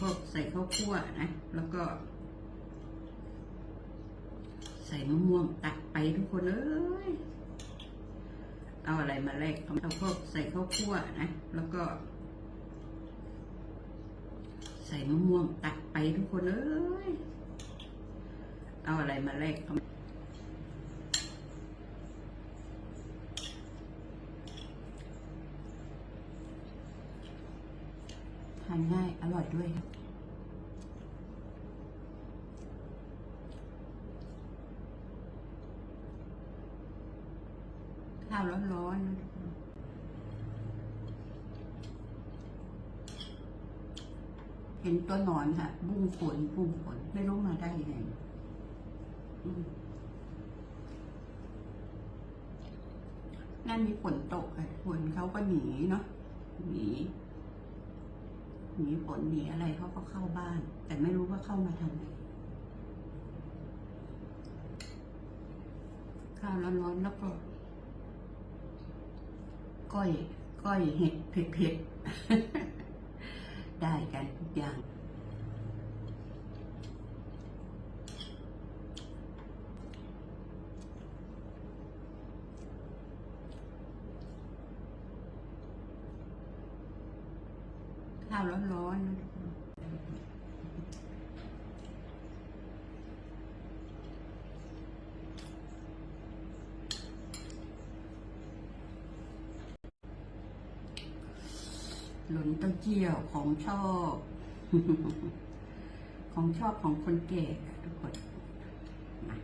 พวกใส่ข้าวคั่วนะ แล้วก็ ใส่มะม่วงตักไปทุกคนเอ้ย เอาอะไรมาแลกเอาพวกใส่ข้าวคั่วนะ แล้วก็ ใส่มะม่วงตักไปทุกคนเอ้ย เอาอะไรมาแลกานง่าย อร่อยด้วยข้าวร้อนๆนะทุกคนเห็นตัวหนอนค่ะ บุ้งฝนบุ้งฝนไม่รู้มาได้ยังไงนั่นมีฝนตกค่ะฝนเขาก็หนีเนาะหนี หนีฝนหนีอะไรเขาก็เข้าบ้าน แต่ไม่รู้ว่าเข้ามาทางไหนข้าวร้อนๆแล้วก็ก้อยก้อยเห็ดเผ็ดๆได้กันทุกอย่าง ข้าวร้อนๆหลุนเต้าเจี้ยวของชอบ ของชอบของคนแก่ทุกคนมา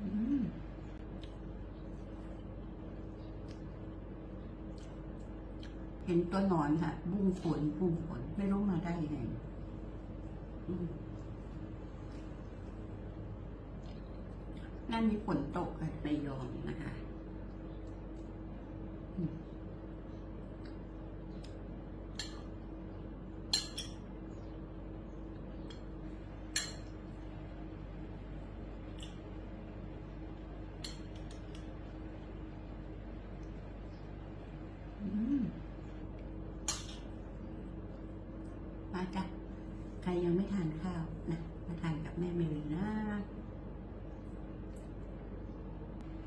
อืม เห็นตัวหนอนค่ะ บุ้งฝนบุ้งฝนไม่รู้มาได้ยังไงนั่นมีฝนตกค่ะระยองนะคะอืมอืมมาจ้ะ ใครยังไม่ทานข้าวนะมาทานกับแม่เมลีนะ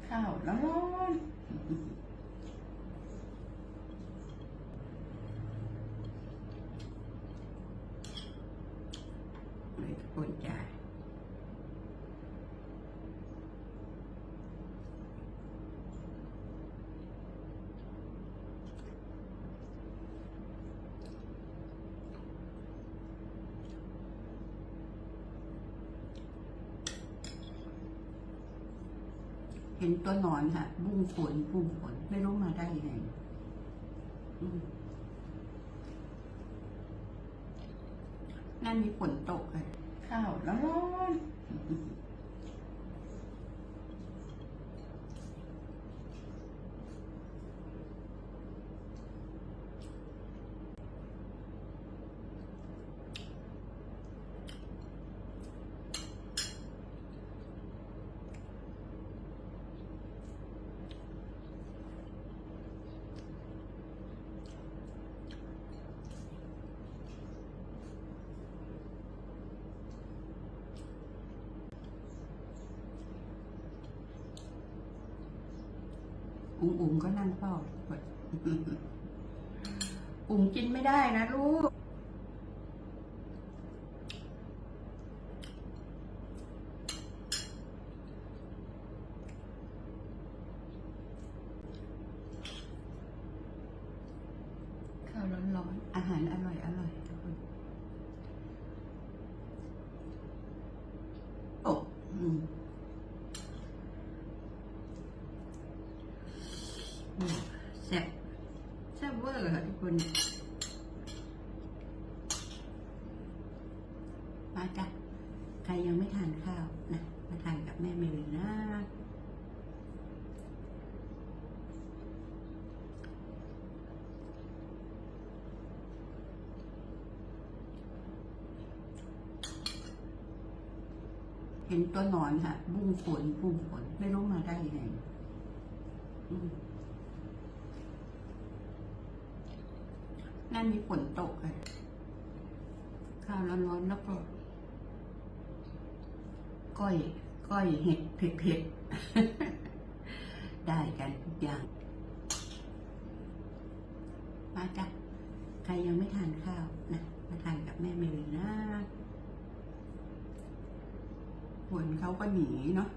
ข้าวร้อนๆเลยทุกคนจ้า เห็นตัวหนอนค่ะ บุ้งฝนบุ้งฝนไม่รู้มาได้ยังไงนั่นมีฝนตกค่ะข้าวร้อน อุ๋งอุ๋งก็นั่งเฝ้าทุกคนอุ๋งกินไม่ได้นะลูก ข้าวร้อนๆ อาหารอร่อยอร่อยทุกคน โอ้อืมอืมแซ่บแซ่บเวอร์ค่ะทุกคน มาจ้ะใครยังไม่ทานข้าวนะมาทานกับแม่เมลีนะเห็นตัวหนอนค่ะ บุ้งฝนบุ้งฝนไม่รู้มาได้ยังไงนั่นมีฝนตกเลยข้าวร้อนๆแล้วก็ ก้อยก้อยเห็ดเผ็ดๆได้กันทุกอย่าง มาจ้ะใครยังไม่ทานข้าวนะมาทานกับแม่เมลีนะฝนเขาก็หนีเนาะ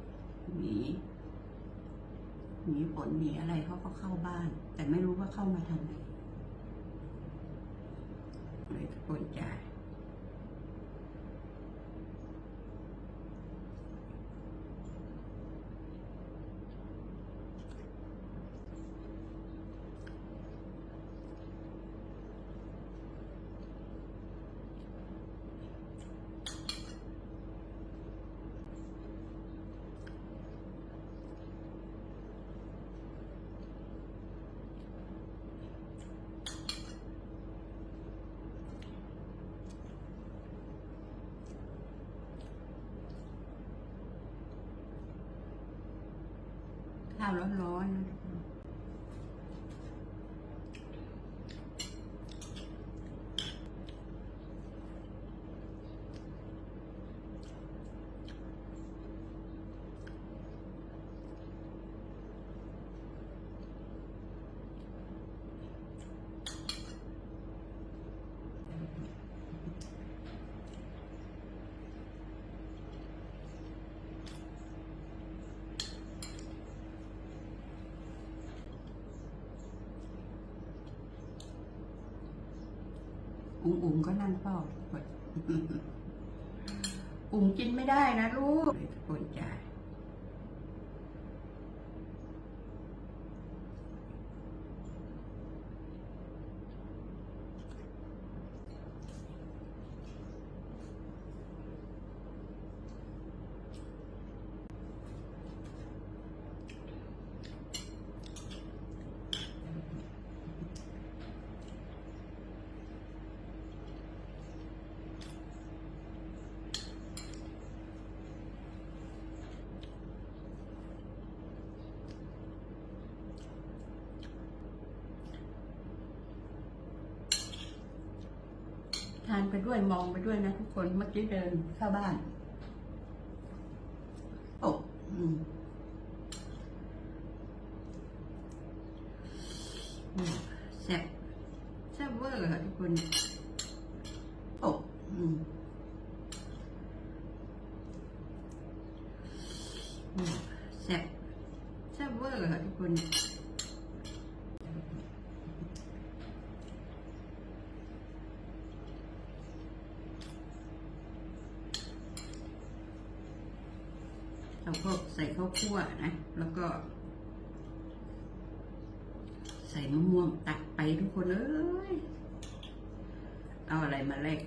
หนีหนีฝนหนีอะไรเขาก็เข้าบ้าน แต่ไม่รู้ว่าเข้ามาทางไหนเลยตะโกนจ่าย ข้าวร้อนๆ อุ๋งอุ๋งก็นั่งเฝ้าทุกคนอุ๋งกินไม่ได้นะลูกเลยตะโกนจ่าย ทานไปด้วยมองไปด้วยนะทุกคนเมื่อกี้เดินเข้าบ้านโอ้อือแซ่บแซ่บเวอร์ค่ะทุกคนโอ้อือแซ่บแซ่บเวอร์ค่ะทุกคน เราก็ใส่ข้าว คั่วนะ แล้วก็ ใส่มะม่วงตักไปทุกคนเอ้ย เอาอะไรมาแลก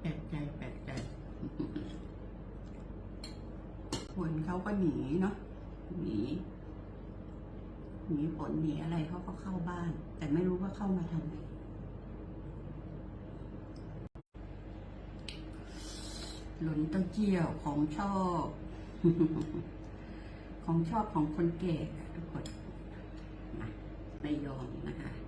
แปลกใจแปลกใจคนเขาก็หนีเนาะหนี หนีฝนหนีอะไรเขาก็เข้าบ้าน แต่ไม่รู้ว่าเข้ามาทำไมหลุนเต้าเจี้ยวของชอบ ของชอบของคนแก่ทุกคนไม่ยอมนะคะ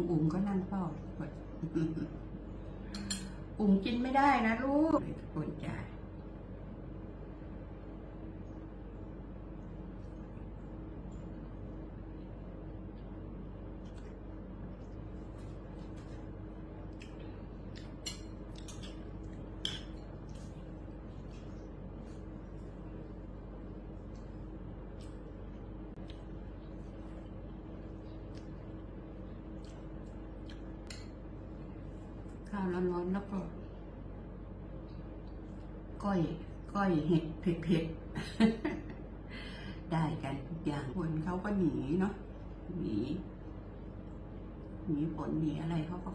อุ๋งอุ๋งก็นั่งเฝ้าทุกคนอุ๋งกินไม่ได้นะลูกเลยตะโกนจ่าย ข้าวร้อนๆแล้วก็ก้อยก้อยเห็ดเผ็ดๆได้กันทุกอย่างคนเขาก็หนีเนาะหนีหนีฝนหนีอะไรเขาก็